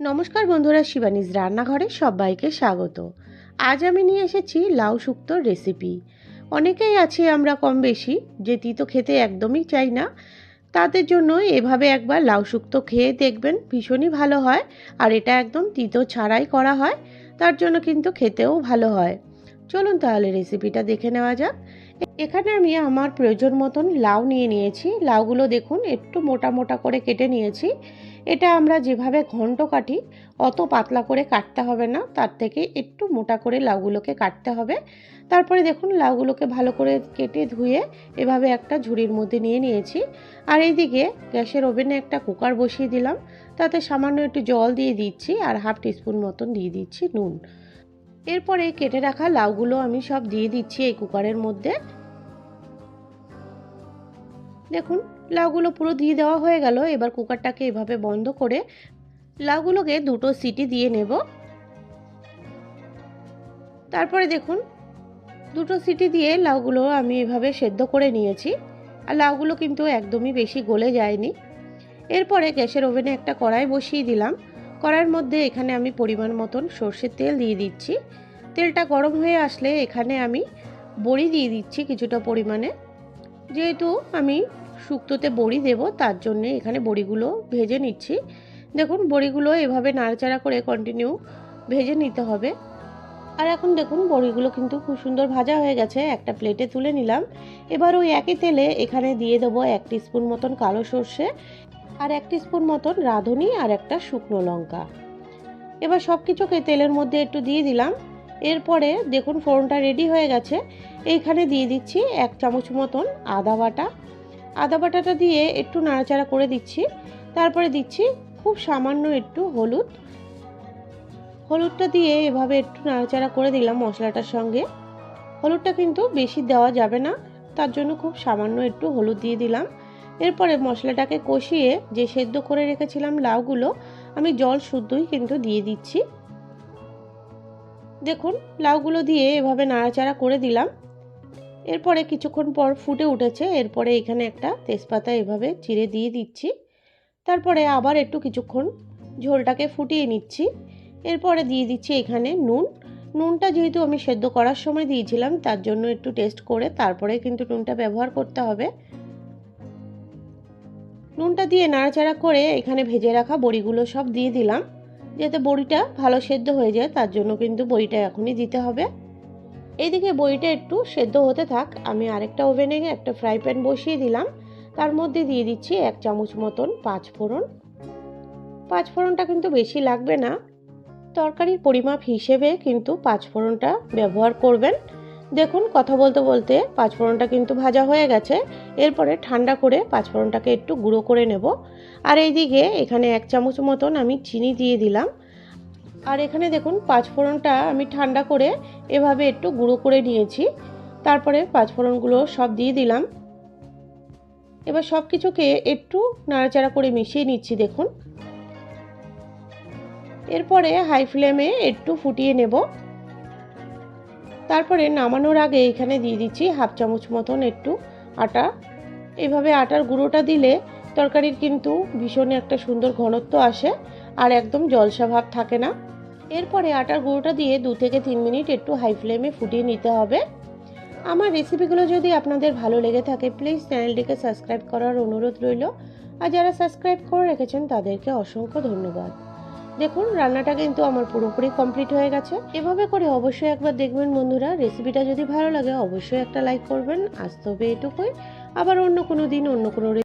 নমস্কার বন্ধুরা, শিবানীজ রান্নাঘরে সবাইকে স্বাগত। আজ আমি নিয়ে এসেছি লাউ শুক্তোর রেসিপি অনেকেই আছে আমরা কম বেশি যে তিতো খেতে একদমই চাই না। তাদের জন্য এভাবে একবার লাউ শুক্তো খেয়ে দেখবেন, ভীষণই ভালো হয়। আর এটা একদম তিতো ছাড়াই করা হয়, তার জন্য কিন্তু খেতেও ভালো হয়। চলুন তাহলে রেসিপিটা দেখে নেওয়া যাক। এখানে আমি আমার প্রয়োজন মতন লাউ নিয়ে নিয়েছি। লাউগুলো দেখুন, একটু মোটা মোটা করে কেটে নিয়েছি। এটা আমরা যেভাবে ঘন্ট কাটি, অত পাতলা করে কাটতে হবে না। তার থেকে একটু মোটা করে লাউগুলোকে কাটতে হবে। তারপরে দেখুন, লাউগুলোকে ভালো করে কেটে ধুয়ে এভাবে একটা ঝুড়ির মধ্যে নিয়ে নিয়েছি। আর এইদিকে গ্যাসের ওভেনে একটা কুকার বসিয়ে দিলাম। তাতে সামান্য একটু জল দিয়ে দিচ্ছি আর হাফ টিস্পুন মতন দিয়ে দিচ্ছি নুন। এরপরে কেটে রাখা লাউগুলো আমি সব দিয়ে দিচ্ছি এই কুকারের মধ্যে। দেখুন, লাউগুলো পুরো দিয়ে দেওয়া হয়ে গেল। এবার কুকারটাকে এভাবে বন্ধ করে লাউগুলোকে দুটো সিটি দিয়ে নেব। তারপরে দেখুন, দুটো সিটি দিয়ে লাউগুলো আমি এভাবে সেদ্ধ করে নিয়েছি। আর লাউগুলো কিন্তু একদমই বেশি গলে যায়নি। এরপরে গ্যাসের ওভেনে একটা কড়াই বসিয়ে দিলাম। কড়াইয়ের মধ্যে এখানে আমি পরিমাণ মতন সর্ষের তেল দিয়ে দিচ্ছি। তেলটা গরম হয়ে আসলে এখানে আমি বড়ি দিয়ে দিচ্ছি কিছুটা পরিমাণে। যেহেতু আমি শুক্তোতে বড়ি দেব, তার জন্যে এখানে বড়িগুলো ভেজে নিচ্ছি। দেখুন, বড়িগুলো এভাবে নাড়াচাড়া করে কন্টিনিউ ভেজে নিতে হবে। আর এখন দেখুন, বড়িগুলো কিন্তু খুব সুন্দর ভাজা হয়ে গেছে, একটা প্লেটে তুলে নিলাম। এবার ওই একই তেলে এখানে দিয়ে দেবো এক স্পুন মতন কালো সর্ষে, আর এক স্পুন মতন রাঁধুনি, আর একটা শুকনো লঙ্কা। এবার সব কিছুকে তেলের মধ্যে একটু দিয়ে দিলাম। এরপরে দেখুন ফোড়নটা রেডি হয়ে গেছে। এইখানে দিয়ে দিচ্ছি এক চামচ মতন আদা বাটা। আদা বাটাটা দিয়ে একটু নাড়াচাড়া করে দিচ্ছি। তারপরে দিচ্ছি খুব সামান্য একটু হলুদ। হলুদটা দিয়ে এভাবে একটু নাড়াচাড়া করে দিলাম মশলাটার সঙ্গে। হলুদটা কিন্তু বেশি দেওয়া যাবে না, তার জন্য খুব সামান্য একটু হলুদ দিয়ে দিলাম। এরপরে মশলাটাকে কষিয়ে যে সেদ্ধ করে রেখেছিলাম লাউগুলো, আমি জল শুদ্ধই কিন্তু দিয়ে দিচ্ছি। দেখুন, লাউগুলো দিয়ে এভাবে নাড়াচাড়া করে দিলাম। এরপরে কিছুক্ষণ পর ফুটে উঠেছে। এরপরে এখানে একটা তেজপাতা এভাবে চিড়ে দিয়ে দিচ্ছি। তারপরে আবার একটু কিছুক্ষণ ঝোলটাকে ফুটিয়ে নিচ্ছি। এরপরে দিয়ে দিচ্ছি এখানে নুন। নুনটা যেহেতু আমি সেদ্ধ করার সময় দিয়েছিলাম, তার জন্য একটু টেস্ট করে তারপরে কিন্তু নুনটা ব্যবহার করতে হবে। নুনটা দিয়ে নাড়াচাড়া করে এখানে ভেজে রাখা বড়িগুলো সব দিয়ে দিলাম। যাতে বড়িটা ভালো সেদ্ধ হয়ে যায়, তার জন্য কিন্তু বড়িটা এখনই দিতে হবে। এইদিকে বড়িটা একটু সেদ্ধ হতে থাক, আমি আরেকটা ওভেনে একটা ফ্রাই প্যান বসিয়ে দিলাম। তার মধ্যে দিয়ে দিচ্ছি এক চামচ মতন পাঁচ ফোড়ন। পাঁচ ফোড়নটা কিন্তু বেশি লাগবে না। তরকারির পরিমাপ হিসেবে কিন্তু পাঁচ ফোড়নটা ব্যবহার করবেন। দেখুন, কথা বলতে বলতে পাঁচ ফোড়নটা কিন্তু ভাজা হয়ে গেছে। এরপরে ঠান্ডা করে পাঁচ ফোড়নটাকে একটু গুঁড়ো করে নেব। আর এইদিকে এখানে এক চামচ মতন আমি চিনি দিয়ে দিলাম। আর এখানে দেখুন পাঁচ ফোড়নটা আমি ঠান্ডা করে এভাবে একটু গুঁড়ো করে নিয়েছি। তারপরে পাঁচ ফোড়নগুলো সব দিয়ে দিলাম। এবার সব কিছুকে একটু নাড়াচাড়া করে মিশিয়ে নিচ্ছি, দেখুন। এরপরে হাই ফ্লেমে একটু ফুটিয়ে নেব। তারপরে নামানোর আগে এখানে দিয়ে দিচ্ছি হাফ চামচ মতন একটু আটা। এভাবে আটার গুঁড়োটা দিলে তরকারির কিন্তু ভীষণ একটা সুন্দর ঘনত্ব আসে আর একদম জলসা ভাব থাকে না। এরপরে আটার গুঁড়োটা দিয়ে দু থেকে তিন মিনিট একটু হাই ফ্লেমে ফুটিয়ে নিতে হবে। আমার রেসিপিগুলো যদি আপনাদের ভালো লেগে থাকে, প্লিজ চ্যানেলটিকে সাবস্ক্রাইব করার অনুরোধ রইল। আর যারা সাবস্ক্রাইব করে রেখেছেন, তাদেরকে অসংখ্য ধন্যবাদ। দেখুন, রান্নাটা কিন্তু আমার পুরোপুরি কমপ্লিট হয়ে গেছে। এভাবে করে অবশ্যই একবার দেখবেন বন্ধুরা। রেসিপিটা যদি ভালো লাগে, অবশ্যই একটা লাইক করবেন। আজ তবে এটুকুই। আবার অন্য কোনো দিন, অন্য কোনো